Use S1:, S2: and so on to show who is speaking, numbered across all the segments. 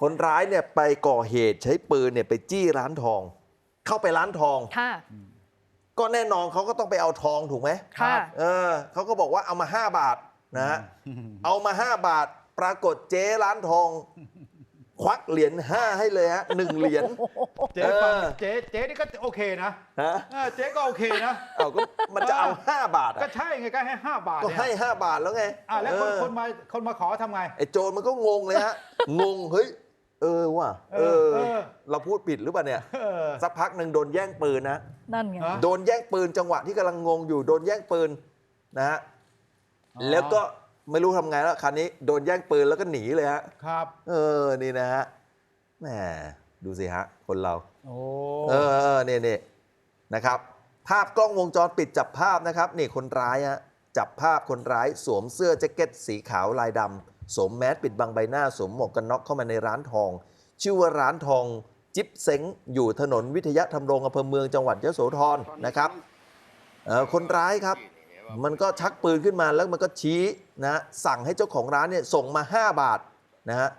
S1: คนร้ายเนี่ยไปก่อเหตุใช้ปืนเนี่ยไปจี้ร้านทอง เข้าไปร้านทอง
S2: ค่ะ
S1: ก็แน่นอนเขาก็ต้องไปเอาทองถูกไหม
S2: ค่ะ
S1: เออเขาก็บอกว่าเอามา 5 บาทนะฮะเอามา 5 บาทปรากฏเจ๊ร้านทอง ควักเหรียญ5ให้เลยฮะหนึ่งเหรียญ
S3: เจ๊ฟัง
S1: เออ
S3: เจ๊เจ๊นี่ก็โอเคนะ
S1: ฮะ
S3: เออเจ๊ก็โอเคนะ
S1: เอาก็มันจะเอา 5 บาท
S3: ก็
S1: อะ
S3: ใช่ไงก็ให้5บาท
S1: ก็
S3: เนี่ย
S1: ให้ 5 บาทแล้วไง
S3: อะแล้วคน
S1: เออ
S3: คนมาคนมาขอทำไง
S1: ไอ้โจรมันก็งงเลยฮะ งงเฮ้ย เออว่ะเอ
S3: เอ
S1: อ
S3: อ เออ
S1: เราพูดผิดหรือเปล่าเนี่ย
S3: เออ
S1: สักพักหนึ่งโดนแย่งปืนนะ
S2: นั่นไง
S3: ฮะ
S1: โดนแย่งปืนจังหวะที่กำลังงงอยู่โดนแย่งปืนนะฮะ
S3: อ๋อ
S1: แล้วก็ไม่รู้ทำไงแล้วคันนี้โดนแย่งปืนแล้วก็หนีเลยฮะ
S3: ครับ
S1: เออ นี่นะฮะ แหม ดูสิฮะ คนเรา
S3: โอ้
S1: เออเออเนี่ยเนี่ยนะครับ ภาพกล้องวงจรปิดจับภาพนะครับ นี่คนร้ายฮะ จับภาพคนร้ายสวมเสื้อแจ็คเก็ตสีขาวลายดำ สวมแมสปิดบังใบหน้าสวมหมวกกันน็อกเข้ามาในร้านทอง ชื่อว่าร้านทองจิ๊บเซ้งอยู่ถนนวิทยะธรรมรงอำเภอเมืองจังหวัดยโสธรนะครับเอ่อคนร้ายครับ มันก็ชักปืนขึ้นมาแล้วมันก็ชี้นะสั่งให้เจ้าของร้านเนี่ยส่งมา 5 บาทนะฮะ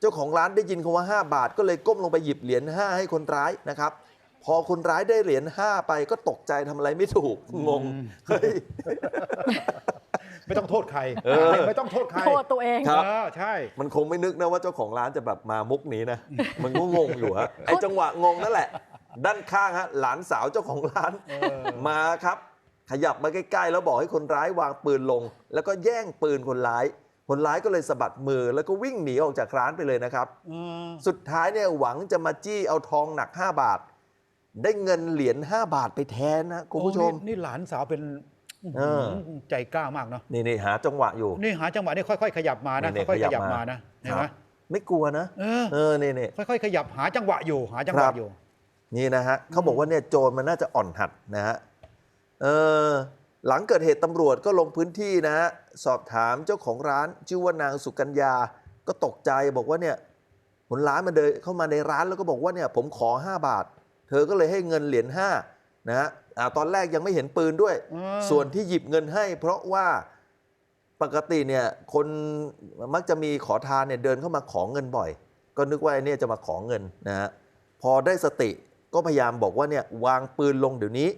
S1: เจ้าของร้านได้ยินคำว่า 5 บาท ก็เลยก้มลงไปหยิบเหรียญ5ให้คนร้ายนะครับ พอคนร้ายได้เหรียญ5ไปก็ตกใจทำอะไรไม่ถูกงงเฮ้ย
S3: ไม่ต้องโทษใคร
S1: เออ
S3: ไม่ต้องโทษใคร
S2: โทษตัวเอง
S1: ครับ
S3: เออใช่
S1: มันคงไม่นึกนะว่าเจ้าของร้านจะแบบมามุกนี้นะ มันก็งงอยู่ฮะไอจังหวะงงนั่นแหละ ด้านข้างฮะหลานสาวเจ้าของร้าน
S3: เออ
S1: มาครับ ขยับมาใกล้ๆ แล้วบอกให้คนร้ายวางปืนลง แล้วก็แย่งปืนคนร้าย คนร้ายก็เลยสะบัดมือแล้วก็วิ่งหนีออกจากร้านไปเลยนะครับ
S3: เออ
S1: สุดท้ายเนี่ยหวังจะมาจี้เอาทองหนัก 5 บาท ได้เงินเหรียญ5บาทไปแทนนะคุณผู้ชม
S3: โอ้นี่นี่หลานสาวเป็น
S1: เออ
S3: ใจกล้ามากเนาะ
S1: นี่นี่หาจังหวะอยู่
S3: นี่หาจังหวะนี่ค่อย ๆ ขยับมานะ
S1: นี่
S3: ค่อยๆ
S1: ข
S3: ข
S1: ยั
S3: ยั
S1: บบมา
S3: มานะเห็นไหม
S1: ครับไม่กลัวนะ
S3: เออ
S1: เออนี่นี่
S3: ค่อยๆขยับหาจังหวะอยู่หาจังห
S1: ครั
S3: วะ
S1: บ
S3: อยู่
S1: นี่นะฮะเขาบอกว่าเนี่ยโจรมันน่าจะอ่อนหัดนะฮะเออหลังเกิดเหตุตำรวจก็ลงพื้นที่นะฮะสอบถามเจ้าของร้านชื่อว่านางสุกัญญา ก็ตกใจบอกว่าเนี่ยคนร้ายมาเดินเข้ามาในร้านแล้วก็บอกว่าเนี่ยผมขอ 5 บาท เธอก็เลยให้เงินเหรียญ5นะฮะ อ่าตอนแรกยังไม่เห็นปืนด้วย
S3: อืม
S1: ส่วนที่หยิบเงินให้ เพราะว่าปกติเนี่ยคนมักจะมีขอทานเนี่ยเดินเข้ามาขอเงินบ่อย ก็นึกว่าไอ้เนี่ยจะมาขอเงินนะฮะพอได้สติก็พยายามบอกว่าเนี่ยวางปืนลงเดี๋ยวนี้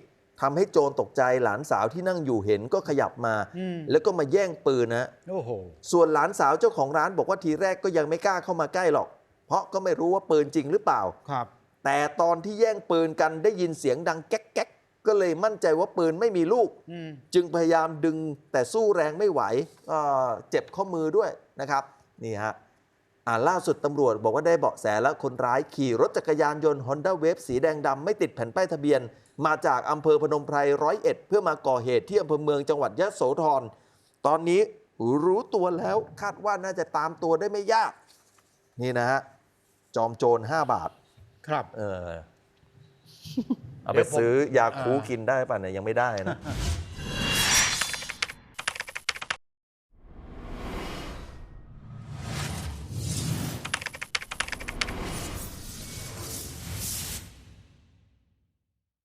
S1: ทำให้โจรตกใจหลานสาวที่นั่งอยู่เห็นก็ขยับมา
S3: อืม
S1: แล้วก็มาแย่งปืนนะ
S3: โอ้โห
S1: ส่วนหลานสาวเจ้าของร้านบอกว่าทีแรกก็ยังไม่กล้าเข้ามาใกล้หรอก เพราะก็ไม่รู้ว่าปืนจริงหรือเปล่า
S3: ครับ
S1: แต่ตอนที่แย่งปืนกันได้ยินเสียงดังแก๊กแก๊กก็เลยมั่นใจว่าปืนไม่มีลูก
S3: อืม
S1: จึงพยายามดึงแต่สู้แรงไม่ไหวก็เจ็บข้อมือด้วยนะครับนี่ฮะอ่าล่าสุดตำรวจบอกว่าได้เบาะแสแล้วคนร้ายขี่รถจักรยานยนต์ Honda Wave สีแดงดำไม่ติดแผ่นป้ายทะเบียน มาจากอำเภอพนมไพรร้อยเอ็ดเพื่อมาก่อเหตุที่อำเภอเมืองจังหวัดยะโสธรตอนนี้รู้ตัวแล้วคาดว่าน่าจะตามตัวได้ไม่ยาก นี่นะฮะจอมโจร5บาท
S3: ครับ
S1: เออ เอา
S3: เดี๋
S1: ไป
S3: ยวผม
S1: ซื้อยาคู
S3: อ่า
S1: กินได้ป่ะเนี่ยยังไม่ได้นะ